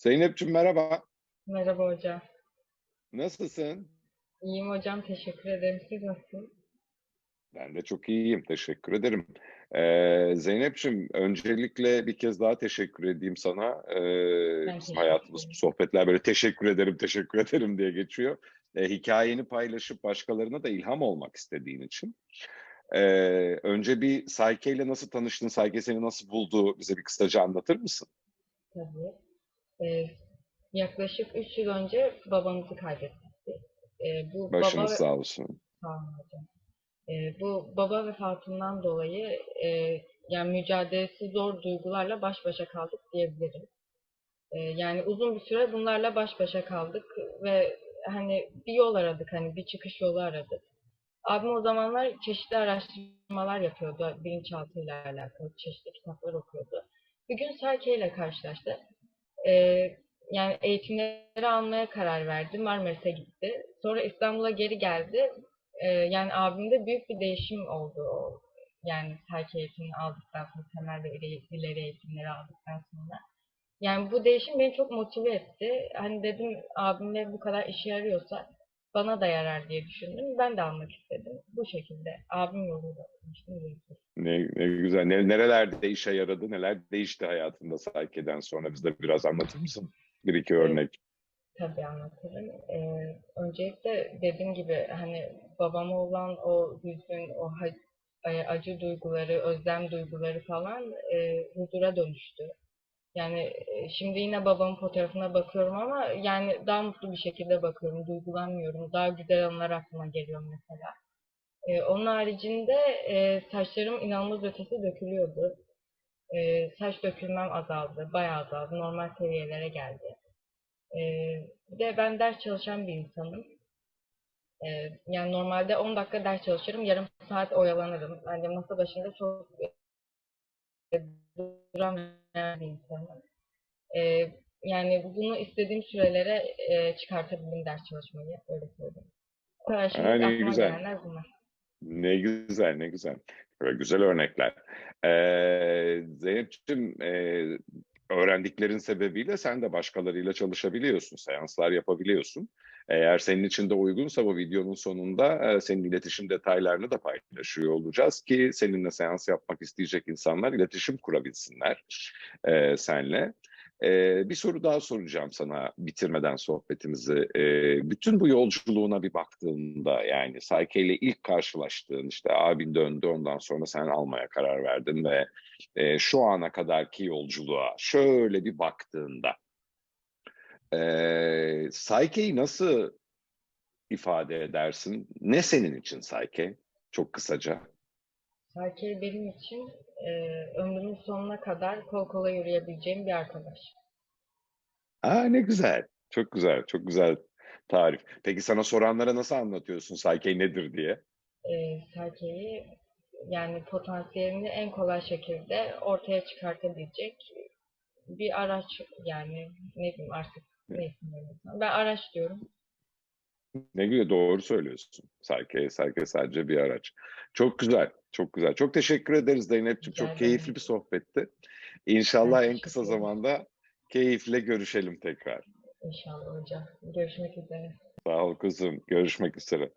Zeynep'ciğim merhaba. Merhaba hocam. Nasılsın? İyiyim hocam, teşekkür ederim. Siz nasılsınız? Ben de çok iyiyim. Teşekkür ederim. Ee, Zeynep'ciğim öncelikle bir kez daha teşekkür edeyim sana. Ee, Ben bizim hayatımız bu sohbetler böyle teşekkür ederim, teşekkür ederim diye geçiyor. Ee, hikayeni paylaşıp başkalarına da ilham olmak istediğin için. Ee, önce bir Sayke ile nasıl tanıştın? Sayke seni nasıl buldu? Bize bir kısaca anlatır mısın? Tabii. Ee, yaklaşık 3 yıl önce babamızı kaybettik. Ee, bu baba Başınız ve... sağ olsun. Sağ olun hocam. Ee, bu baba vefatından dolayı e, yani mücadelesi zor duygularla baş başa kaldık diyebilirim. Ee, yani uzun bir süre bunlarla baş başa kaldık ve hani bir yol aradık, hani bir çıkış yolu aradık. Abim o zamanlar çeşitli araştırmalar yapıyordu. Bilinçaltıyla alakalı çeşitli kitaplar okuyordu. Bir gün Serke ile karşılaştı. Ee, yani eğitimleri almaya karar verdi. Marmaris'e gitti. Sonra İstanbul'a geri geldi. Ee, yani abimde büyük bir değişim oldu. Yani Serke eğitimini aldıktan sonra, temel ve ileri eğitimleri aldıktan sonra. Yani bu değişim beni çok motive etti. Hani dedim abimle bu kadar işe yarıyorsa bana da yarar diye düşündüm. Ben de almak istedim. Bu şekilde abim tanıştım diyebilirim. Ne, ne güzel. Ne, nerelerde işe yaradı, neler değişti hayatında Sayke'den sonra bize biraz anlatır mısın? Bir iki örnek. Tabii anlatırım. Ee, öncelikle dediğim gibi hani babama olan o hüzün, o e, acı duyguları, özlem duyguları falan e, huzura dönüştü. Yani e, şimdi yine babamın fotoğrafına bakıyorum ama yani daha mutlu bir şekilde bakıyorum, duygulanmıyorum. Daha güzel anılar aklıma geliyor mesela. E, onun haricinde e, saçlarım inanılmaz ötesi dökülüyordu. E, saç dökülmem azaldı, bayağı azaldı. Normal seviyelere geldi. E, bir de ben ders çalışan bir insanım. E, yani normalde 10 dakika ders çalışırım, yarım saat oyalanırım. Bence masa başında çok duramayan bir insanım. E, yani bunu istediğim sürelere e, çıkartabildim ders çalışmayı, öyle söyleyeyim. Ha, ne aklıma güzel. Ne güzel, ne güzel. Böyle güzel örnekler. Ee, Zeynep'ciğim, e, öğrendiklerin sebebiyle sen de başkalarıyla çalışabiliyorsun, seanslar yapabiliyorsun. Eğer senin için de uygunsa bu videonun sonunda e, senin iletişim detaylarını da paylaşıyor olacağız ki seninle seans yapmak isteyecek insanlar iletişim kurabilsinler e, senle. Ee, bir soru daha soracağım sana bitirmeden sohbetimizi. Ee, bütün bu yolculuğuna bir baktığında yani Sayke ile ilk karşılaştığın işte abin döndü ondan sonra sen almaya karar verdin ve e, şu ana kadarki yolculuğa şöyle bir baktığında e, Sayke'yi nasıl ifade edersin? Ne senin için Sayke? Çok kısaca. Serkey benim için e, ömrümün sonuna kadar kol kola yürüyebileceğim bir arkadaş. Aa ne güzel. Çok güzel. Çok güzel tarif. Peki sana soranlara nasıl anlatıyorsun Sayke nedir diye? E, Serkey'i yani potansiyelini en kolay şekilde ortaya çıkartabilecek bir araç yani ne bileyim artık ne isim Ben araç diyorum. Ne güzel doğru söylüyorsun. Sayke, Sayke sadece bir araç. Çok güzel, çok güzel. Çok teşekkür ederiz Zeynep'ciğim. Çok keyifli bir sohbetti. İnşallah en kısa zamanda keyifle görüşelim tekrar. İnşallah hocam. Görüşmek üzere. Sağ ol kuzum. Görüşmek üzere.